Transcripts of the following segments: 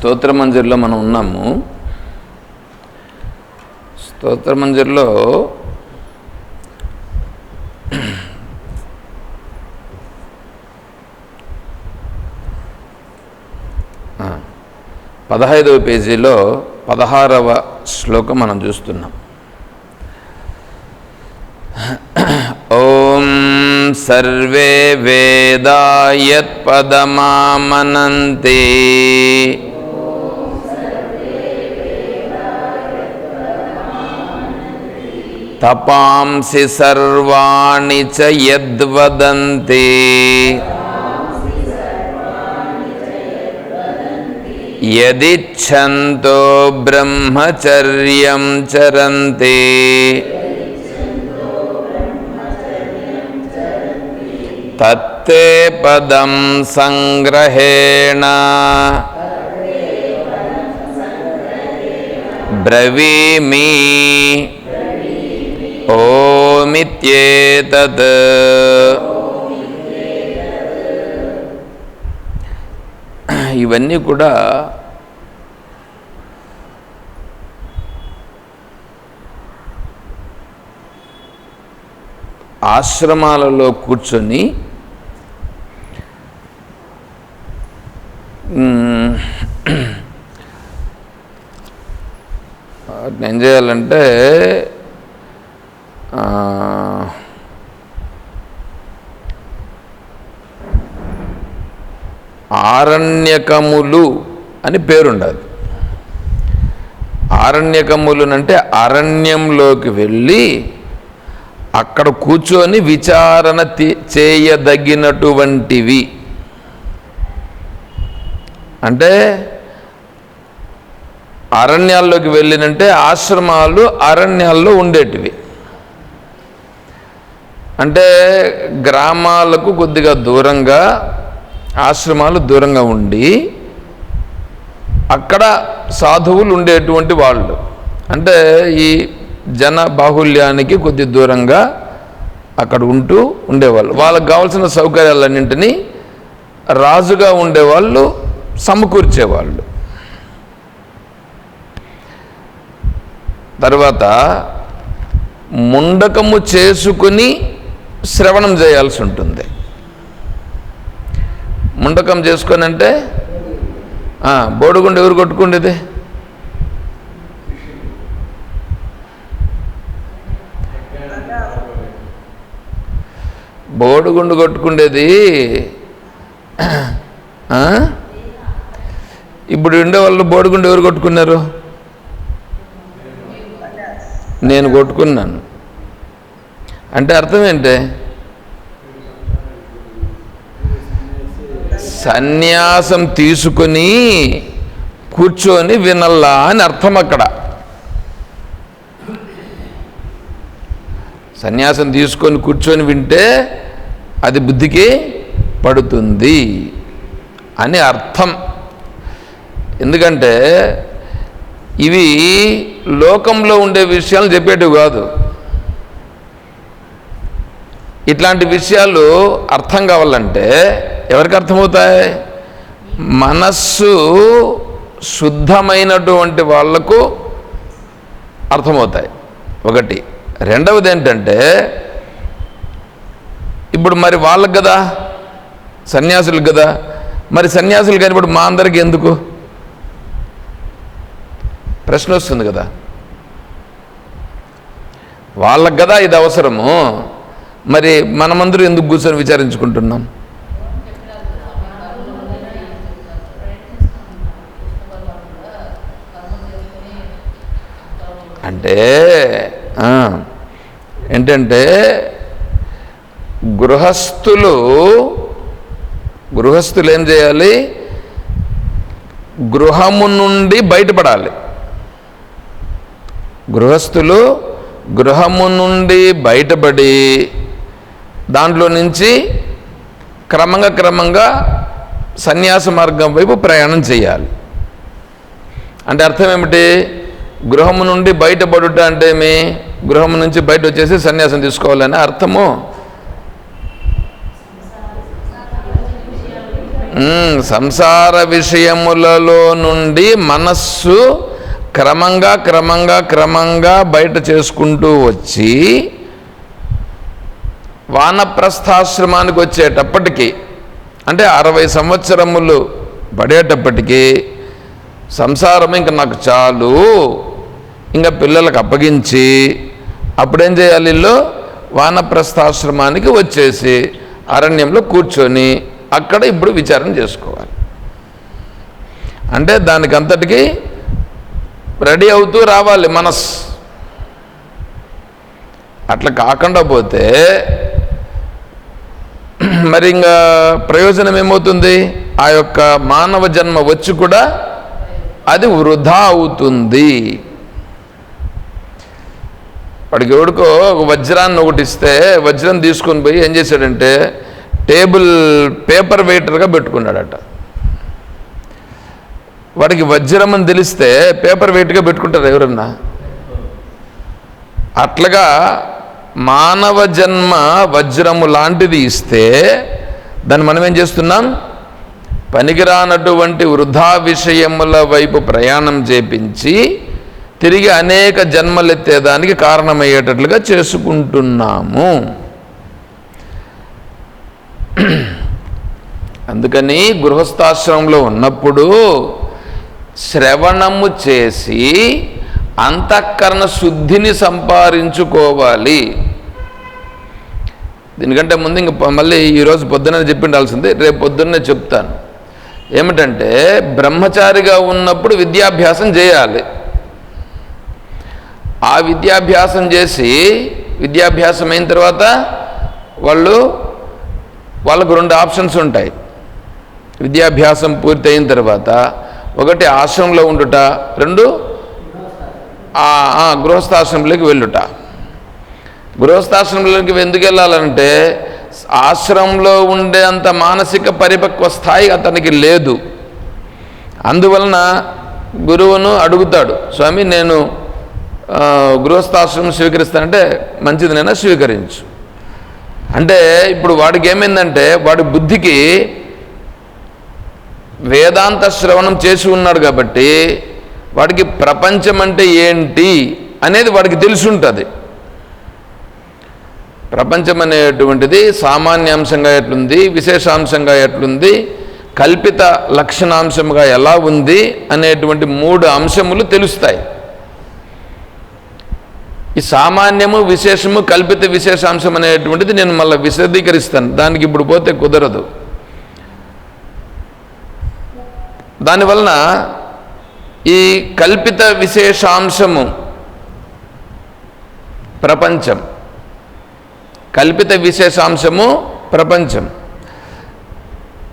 స్తోత్ర మంజరిలో మనం ఉన్నాము. స్తోత్ర మంజరిలో పదహైదవ పేజీలో పదహారవ శ్లోకం మనం చూస్తున్నాం. ఓం సర్వే వేదా యత్పదమామనంతే तपांसि सर्वाणि च यद्वदन्ति। यदिच्छन्तो ब्रह्मचर्यं चरन्ति। तत्ते पदं सङ्ग्रहेण। ब्रवीमि। ఓమిత్యేతత్. ఇవన్నీ కూడా ఆశ్రమాలలో కూర్చొని మ్, ఏం చేయాలంటే ఆరణ్యకములు అని పేరుండాలి ఆరణ్యకములునంటే అరణ్యంలోకి వెళ్ళి అక్కడ కూర్చొని విచారణ చేయదగినటువంటివి. అంటే అరణ్యాల్లోకి వెళ్ళినంటే ఆశ్రమాలు అరణ్యాల్లో ఉండేటివి. అంటే గ్రామాలకు కొద్దిగా దూరంగా ఆశ్రమాలు దూరంగా ఉండి అక్కడ సాధువులు ఉండేటువంటి వాళ్ళు. అంటే ఈ జన బాహుల్యానికి కొద్ది దూరంగా అక్కడ ఉంటూ ఉండేవాళ్ళు. వాళ్ళకు కావాల్సిన సౌకర్యాలన్నింటినీ రాజుగా ఉండేవాళ్ళు సమకూర్చేవాళ్ళు. తర్వాత ముండకము చేసుకుని శ్రవణం చేయాల్సి ఉంటుంది. ముండకం చేసుకొని అంటే బోడుగుండు ఎవరు కొట్టుకుండేది? బోడుగుండు కొట్టుకుండేది ఇప్పుడు ఉండే వాళ్ళు బోడుగుండు ఎవరు కొట్టుకున్నారు? నేను కొట్టుకున్నాను. అంటే అర్థం ఏంటి? సన్యాసం తీసుకుని కూర్చొని వినల్లా అని అర్థం అక్కడ. సన్యాసం తీసుకొని కూర్చొని వింటే అది బుద్ధికి పడుతుంది అని అర్థం. ఎందుకంటే ఇవి లోకంలో ఉండే విషయాలు చెప్పేటివి కాదు. ఇట్లాంటి విషయాలు అర్థం కావాలంటే ఎవరికి అర్థమవుతాయి? మనస్సు శుద్ధమైనటువంటి వాళ్ళకు అర్థమవుతాయి. ఒకటి. రెండవది ఏంటంటే ఇప్పుడు మరి వాళ్ళకి కదా? సన్యాసులకు కదా? మరి సన్యాసులు కానీ ఇప్పుడు మా అందరికి ఎందుకు? ప్రశ్న వస్తుంది కదా. వాళ్ళకి కదా ఇది అవసరము? మరి మనమందరూ ఎందుకు కూర్చొని విచారించుకుంటున్నాం? అంటే ఏంటంటే గృహస్థులు గృహస్థులు ఏం చేయాలి? గృహము నుండి బయటపడాలి. గృహస్థులు గృహము నుండి బయటపడి దాంట్లో నుంచి క్రమంగా క్రమంగా సన్యాస మార్గం వైపు ప్రయాణం చేయాలి. అంటే అర్థం ఏమిటి? గృహము నుండి బయటపడుట అంటే ఏమి? గృహము నుంచి బయట వచ్చేసి సన్యాసం తీసుకోవాలని అర్థము? సంసార విషయములలో నుండి మనస్సు క్రమంగా క్రమంగా క్రమంగా బయట చేసుకుంటూ వచ్చి వానప్రస్థాశ్రమానికి వచ్చేటప్పటికి అంటే అరవై సంవత్సరములు పడేటప్పటికీ సంసారం ఇంకా నాకు చాలు. ఇంకా పిల్లలకు అప్పగించి అప్పుడేం చేయాలి ఇల్లు వానప్రస్థాశ్రమానికి వచ్చేసి అరణ్యంలో కూర్చొని అక్కడ ఇప్పుడు విచారణ చేసుకోవాలి. అంటే దానికి రెడీ అవుతూ రావాలి మనస్. అట్లా కాకుండా పోతే మరి ఇంకా ప్రయోజనం ఏమవుతుంది? ఆ యొక్క మానవ జన్మ వచ్చి కూడా అది వృధా అవుతుంది. వాడికి ఎవడికో ఒక వజ్రాన్ని ఒకటి ఇస్తే వజ్రం తీసుకొని పోయి ఏం చేశాడంటే టేబుల్ పేపర్ వెయిటర్గా పెట్టుకున్నాడట. వాడికి వజ్రం అని తెలిస్తే పేపర్ వెయిట్గా పెట్టుకుంటారు ఎవరన్నా? అట్లాగా మానవ జన్మ వజ్రము లాంటిది ఇస్తే దాన్ని మనం ఏం చేస్తున్నాం? పనికిరానటువంటి వృధా విషయముల వైపు ప్రయాణం చేపించి తిరిగి అనేక జన్మలెత్తేదానికి కారణమయ్యేటట్లుగా చేసుకుంటున్నాము. అందుకని గృహస్థాశ్రమంలో ఉన్నప్పుడు శ్రవణము చేసి అంతఃకరణ శుద్ధిని సంపాదించుకోవాలి. దీనికంటే ముందు ఇంక మళ్ళీ ఈరోజు పొద్దున్న చెప్పిండాల్సింది రేపు పొద్దున్నే చెప్తాను. ఏమిటంటే బ్రహ్మచారిగా ఉన్నప్పుడు విద్యాభ్యాసం చేయాలి. ఆ విద్యాభ్యాసం చేసి విద్యాభ్యాసం అయిన తర్వాత వాళ్ళు వాళ్ళకు రెండు ఆప్షన్స్ ఉంటాయి. విద్యాభ్యాసం పూర్తయిన తర్వాత ఒకటి ఆశ్రమంలో ఉండుట రెండు గృహస్థాశ్రమంలోకి వెళ్ళుట. గృహస్థాశ్రమంలోకి ఎందుకు వెళ్ళాలంటే ఆశ్రమంలో ఉండేంత మానసిక పరిపక్వ స్థాయి అతనికి లేదు. అందువలన గురువును అడుగుతాడు స్వామి నేను గృహస్థాశ్రమం స్వీకరిస్తానంటే మంచిదినైనా స్వీకరించు. అంటే ఇప్పుడు వాడికి ఏమైందంటే వాడి బుద్ధికి వేదాంత శ్రవణం చేసి ఉన్నాడు కాబట్టి వాడికి ప్రపంచం అంటే ఏంటి అనేది వాడికి తెలిసి ఉంటుంది ప్రపంచం అనేటువంటిది సామాన్యాంశంగా ఎట్లుంది విశేషాంశంగా ఎట్లుంది కల్పిత లక్షణాంశంగా ఎలా ఉంది అనేటువంటి మూడు అంశములు తెలుస్తాయి. ఈ సామాన్యము విశేషము కల్పిత విశేషాంశం అనేటువంటిది నేను మళ్ళీ విశదీకరిస్తాను. దానికి ఇప్పుడు పోతే కుదరదు. దానివలన ఈ కల్పిత విశేషాంశము ప్రపంచం. కల్పిత విశేషాంశము ప్రపంచం.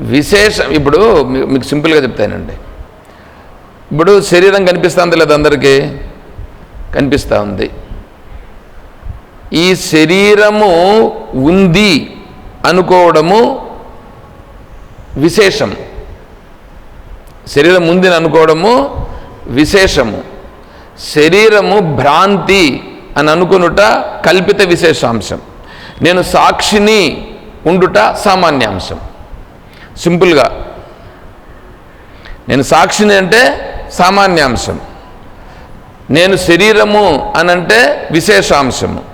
విశేషం ఇప్పుడు మీకు సింపుల్గా చెప్తానండి. ఇప్పుడు శరీరం కనిపిస్తుంది లేదు అందరికీ? కనిపిస్తూ ఉంది ఈ శరీరము ఉంది అనుకోవడము విశేషం. శరీరం ఉంది అనుకోవడము విశేషము. శరీరము భ్రాంతి అని అనుకునుట కల్పిత విశేషాంశం. నేను సాక్షిని ఉండుట సామాన్యాంశం. సింపుల్గా. నేను సాక్షిని అంటే సామాన్యాంశం. నేను శరీరము అనంటే విశేషాంశము.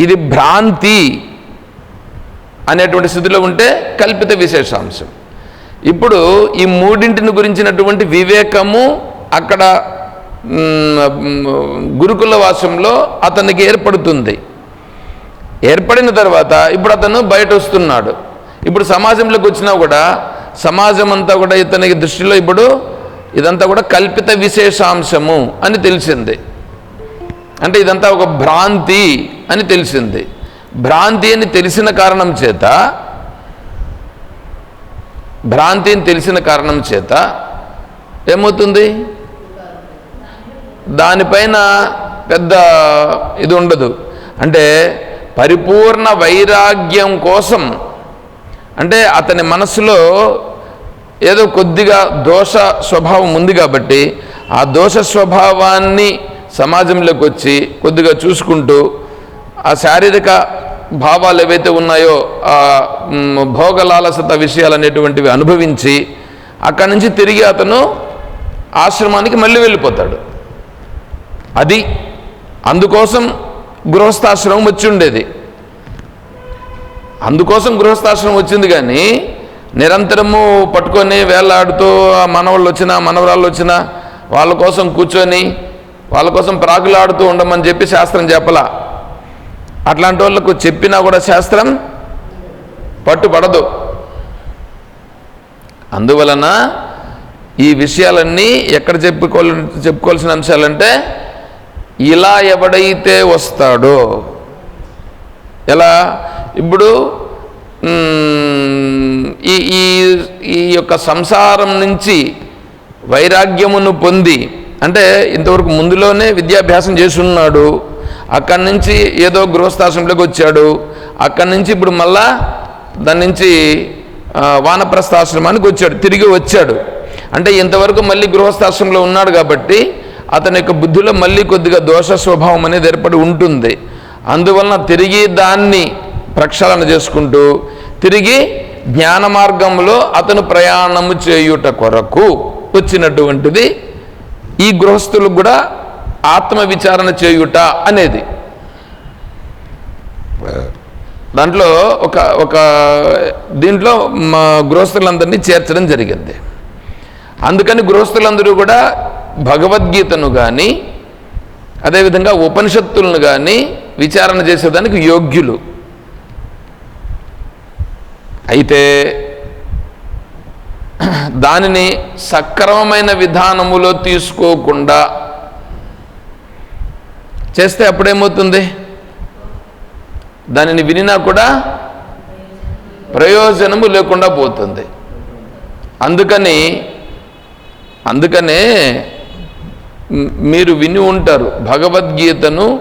ఇది భ్రాంతి అనేటువంటి స్థితిలో ఉంటే కల్పిత విశేషాంశం. ఇప్పుడు ఈ మూడింటిని గురించినటువంటి వివేకము అక్కడ గురుకుల వాసంలో అతనికి ఏర్పడుతుంది. ఏర్పడిన తర్వాత ఇప్పుడు అతను బయట వస్తున్నాడు ఇప్పుడు సమాజంలోకి వచ్చినా కూడా సమాజం అంతా కూడా ఇతనికి దృష్టిలో ఇప్పుడు ఇదంతా కూడా కల్పిత విశేషాంశము అని తెలిసింది. అంటే ఇదంతా ఒక భ్రాంతి అని తెలిసింది. భ్రాంతి అని తెలిసిన కారణం చేత భ్రాంతిని తెలిసిన కారణం చేత ఏమవుతుంది? దానిపైన పెద్ద ఇది ఉండదు. అంటే పరిపూర్ణ వైరాగ్యం కోసం అంటే అతని మనసులో ఏదో కొద్దిగా దోష స్వభావం ఉంది కాబట్టి ఆ దోష స్వభావాన్ని సమాజంలోకి వచ్చి కొద్దిగా చూసుకుంటూ ఆ శారీరక భావాలు ఏవైతే ఉన్నాయో భోగలాలసత విషయాలు అనేటువంటివి అనుభవించి అక్కడి నుంచి తిరిగి అతను ఆశ్రమానికి మళ్ళీ వెళ్ళిపోతాడు. అది అందుకోసం గృహస్థాశ్రమం వచ్చి ఉండేది అందుకోసం గృహస్థాశ్రమం వచ్చింది కానీ నిరంతరము పట్టుకొని వేలాడుతూ ఆ మనవాళ్ళు వచ్చినా మనవరాళ్ళు వచ్చినా వాళ్ళ కోసం కూర్చొని వాళ్ళ కోసం ప్రాకులాడుతూ ఉండమని చెప్పి శాస్త్రం చెప్పలా. అట్లాంటి వాళ్ళకు చెప్పినా కూడా శాస్త్రం పట్టుపడదు అందువలన ఈ విషయాలన్నీ ఎక్కడ చెప్పుకోవాలి చెప్పుకోవాల్సిన అంశాలంటే ఇలా ఎవడైతే వస్తాడో. ఎలా? ఇప్పుడు ఈ ఈ ఈ యొక్క సంసారం నుంచి వైరాగ్యమును పొంది అంటే ఇంతవరకు ముందులోనే విద్యాభ్యాసం చేస్తున్నాడు అక్కడి నుంచి ఏదో గృహస్థాశ్రమంలోకి వచ్చాడు. అక్కడి నుంచి ఇప్పుడు మళ్ళా దాని నుంచి వానప్రస్థాశ్రమానికి వచ్చాడు తిరిగి వచ్చాడు. అంటే ఇంతవరకు మళ్ళీ గృహస్థాశ్రమంలో ఉన్నాడు కాబట్టి అతని యొక్క బుద్ధిలో మళ్ళీ కొద్దిగా దోష స్వభావం అనేది ఏర్పడి ఉంటుంది. అందువలన తిరిగి దాన్ని ప్రక్షాళన చేసుకుంటూ తిరిగి జ్ఞాన మార్గంలో అతను ప్రయాణము చేయుట కొరకు వచ్చినటువంటిది ఈ గృహస్థులకు కూడా ఆత్మ విచారణ చేయుట అనేది. దాంట్లో ఒక ఒక దీంట్లో మా గృహస్థులందరినీ చేర్చడం జరిగింది. అందుకని గృహస్థులందరూ కూడా భగవద్గీతను కానీ అదేవిధంగా ఉపనిషత్తులను కానీ విచారణ చేసేదానికి యోగ్యులు. అయితే దానిని సక్రమమైన విధానములో తీసుకోకుండా చేస్తే అప్పుడేమవుతుంది? దానిని వినినా కూడా ప్రయోజనము లేకుండా పోతుంది. అందుకని అందుకనే మీరు విని ఉంటారు భగవద్గీతను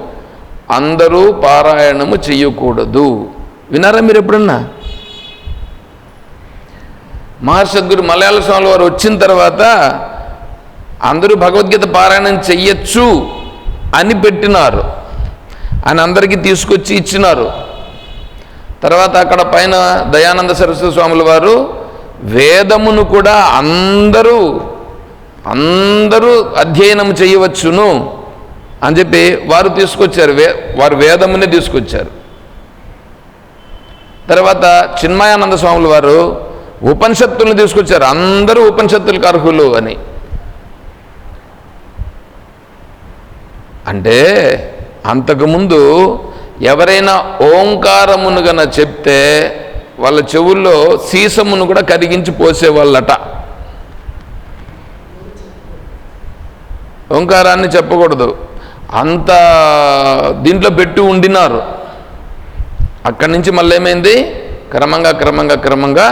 అందరూ పారాయణము చెయ్యకూడదు. వినారా మీరు ఎప్పుడన్నా? మహాసద్గురు మలయాళ స్వామి వారు వచ్చిన తర్వాత అందరూ భగవద్గీత పారాయణం చెయ్యొచ్చు. అని పెట్టినారు. అని అందరికీ తీసుకొచ్చి ఇచ్చినారు. తర్వాత అక్కడ పైన దయానంద సరస్వతి స్వాముల వారు వేదమును కూడా అందరూ అందరూ అధ్యయనం చేయవచ్చును అని చెప్పి వారు తీసుకొచ్చారు. వే వారు వేదమునే తీసుకొచ్చారు. తర్వాత చిన్మయానంద స్వాముల వారు ఉపనిషత్తులను తీసుకొచ్చారు. అందరూ ఉపనిషత్తులకు అర్హులు అని. అంటే అంతకుముందు ఎవరైనా ఓంకారమును గన చెప్తే వాళ్ళ చెవుల్లో సీసమును కూడా కరిగించి పోసేవాళ్ళట. ఓంకారాన్ని చెప్పకూడదు. అంత దీంట్లో పెట్టి ఉండినారు. అక్కడి నుంచి మళ్ళీ ఏమైంది క్రమంగా క్రమంగా క్రమంగా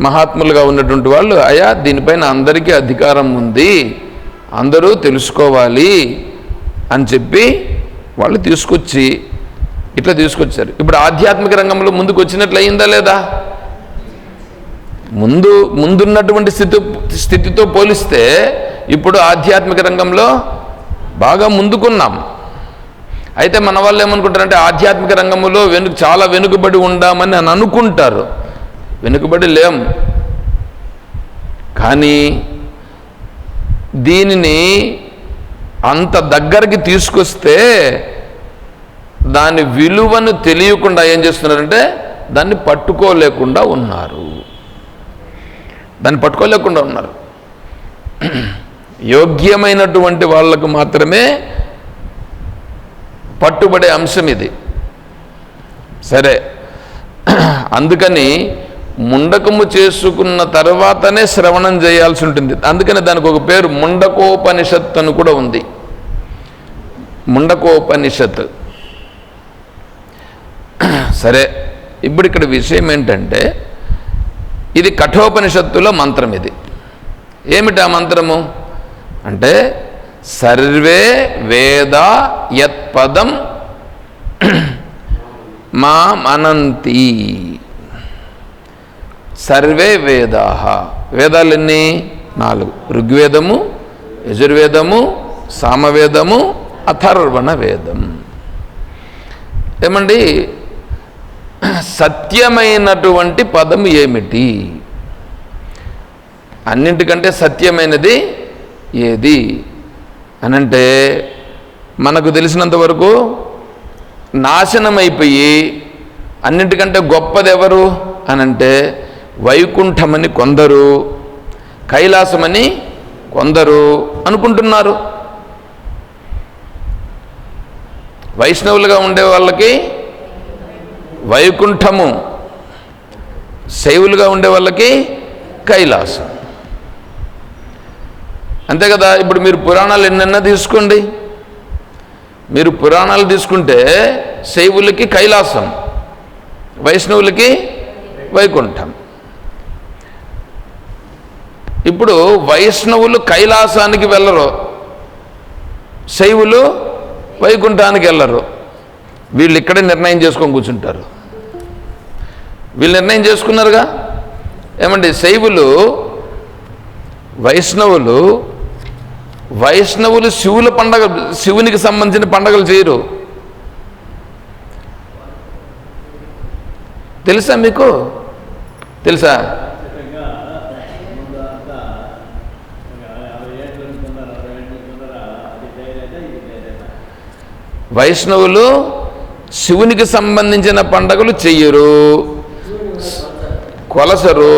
మహాత్ములుగా ఉన్నటువంటి వాళ్ళు అయా దీనిపైన అందరికీ అధికారం ఉంది. అందరూ తెలుసుకోవాలి అని చెప్పి వాళ్ళు తీసుకొచ్చి ఇట్లా తీసుకొచ్చారు. ఇప్పుడు ఆధ్యాత్మిక రంగంలో ముందుకు వచ్చినట్లు అయిందా లేదా? ముందు ముందున్నటువంటి స్థితి స్థితితో పోలిస్తే ఇప్పుడు ఆధ్యాత్మిక రంగంలో బాగా ముందుకున్నాం. అయితే మన వాళ్ళు ఏమనుకుంటారంటే ఆధ్యాత్మిక రంగంలో వెనుక చాలా వెనుకబడి ఉండామని అని అనుకుంటారు. వెనుకబడి లేం. కానీ దీనిని అంత దగ్గరికి తీసుకొస్తే దాని విలువను తెలియకుండా ఏం చేస్తున్నారంటే దాన్ని పట్టుకోలేకుండా ఉన్నారు. దాన్ని పట్టుకోలేకుండా ఉన్నారు. యోగ్యమైనటువంటి వాళ్ళకు మాత్రమే పట్టుబడే అంశం ఇది. సరే. అందుకని ముండకము చేసుకున్న తర్వాతనే శ్రవణం చేయాల్సి ఉంటుంది. అందుకని దానికి ఒక పేరు ముండకోపనిషత్ అని కూడా ఉంది. ముండకోపనిషత్ సరే ఇప్పుడు ఇక్కడ విషయం ఏంటంటే ఇది కఠోపనిషత్తులో మంత్రం ఇది. ఏమిటి ఆ మంత్రము? అంటే సర్వే వేద యత్పదం మా మనంతి. సర్వే వేదాహ వేదాలన్నీ? నాలుగు. ఋగ్వేదము యజుర్వేదము సామవేదము అథర్వణ వేదం ఏమండి? సత్యమైనటువంటి పదం ఏమిటి? అన్నింటికంటే సత్యమైనది ఏది? అనంటే మనకు తెలిసినంత వరకు నాశనమైపోయి అన్నింటికంటే గొప్పది ఎవరు అనంటే వైకుంఠమని కొందరు కైలాసమని కొందరు అనుకుంటున్నారు. వైష్ణవులుగా ఉండే వాళ్ళకి వైకుంఠము శైవులుగా ఉండే వాళ్ళకి కైలాసం. అంతే కదా ఇప్పుడు మీరు పురాణాలు ఎన్నెన్నా తీసుకోండి. మీరు పురాణాలు తీసుకుంటే శైవులకి కైలాసం వైష్ణవులకి వైకుంఠం. ఇప్పుడు వైష్ణవులు కైలాసానికి వెళ్ళరు. శైవులు వైకుంఠానికి వెళ్ళరు. వీళ్ళు ఇక్కడే నిర్ణయం చేసుకొని కూర్చుంటారు. వీళ్ళు నిర్ణయం చేసుకున్నారుగా? ఏమండి శైవులు వైష్ణవులు వైష్ణవులు శివుల పండగ శివునికి సంబంధించిన పండగలు చేయరు. తెలుసా మీకు? తెలుసా ఖచ్చితంగా ముందు అంతా ఒక యాభై ఏళ్ళు అనుకున్నారు అరవై ఏళ్ళు అనుకున్నారా అది వేరేదా ఇది వేరేదా వైష్ణవులు శివునికి సంబంధించిన పండగలు చెయ్యరు. కొలసరు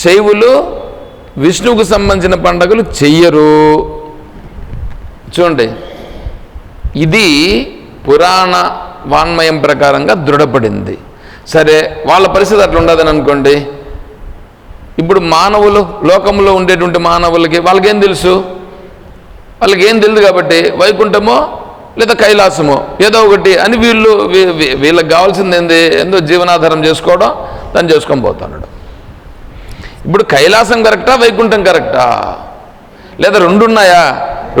శైవులు విష్ణువుకు సంబంధించిన పండగలు చెయ్యరు. చూడండి ఇది పురాణ వాన్మయం ప్రకారంగా దృఢపడింది. సరే వాళ్ళ పరిస్థితి అట్లా ఉండదని అనుకోండి. ఇప్పుడు మానవులు లోకంలో ఉండేటువంటి మానవులకి వాళ్ళకేం తెలుసు? వాళ్ళకి ఏం తెలియదు కాబట్టి వైకుంఠమో లేదా కైలాసమో ఏదో ఒకటి అని వీళ్ళు వీళ్ళకి కావాల్సింది ఏంది? ఏందో జీవనాధారం చేసుకోవడం దాన్ని చేసుకొని పోతున్నాడు ఇప్పుడు కైలాసం కరెక్టా వైకుంఠం కరెక్టా? లేదా రెండు ఉన్నాయా?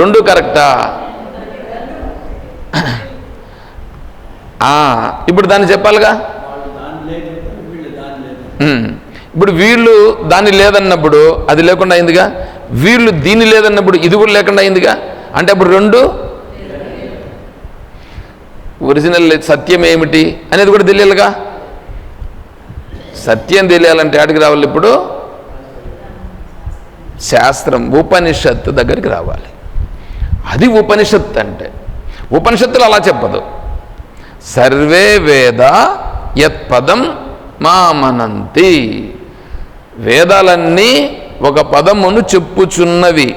రెండు కరెక్టా? ఇప్పుడు దాన్ని చెప్పాలిగా? ఇప్పుడు వీళ్ళు దాన్ని లేదన్నప్పుడు అది లేకుండా అయిందిగా? వీళ్ళు దీన్ని లేదన్నప్పుడు ఇది కూడా లేకుండా అయిందిగా? అంటే అప్పుడు రెండు ఒరిజినల్ సత్యం ఏమిటి అనేది కూడా తెలియాలిగా? సత్యం తెలియాలంటే ఆడికి రావాలి ఇప్పుడు? శాస్త్రం ఉపనిషత్తు దగ్గరికి రావాలి. అది ఉపనిషత్తు అంటే. ఉపనిషత్తులు అలా చెప్పదు. సర్వే వేద యత్పదం మామనంతి. వేదాలన్నీ ఒక పదమును చెప్పుచున్నవి.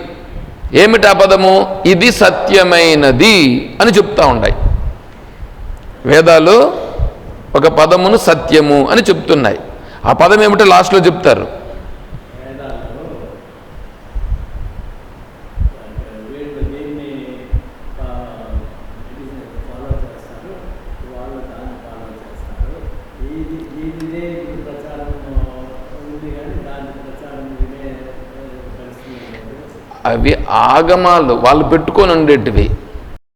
ఏమిటి ఆ పదము? ఇది సత్యమైనది అని చెప్తా ఉన్నాయి వేదాలు ఒక పదమును సత్యము అని చెప్తున్నాయి. ఆ పదం ఏమిటో లాస్ట్లో చెప్తారు. అవి ఆగమాలు వాళ్ళు పెట్టుకొని ఉండేటివి.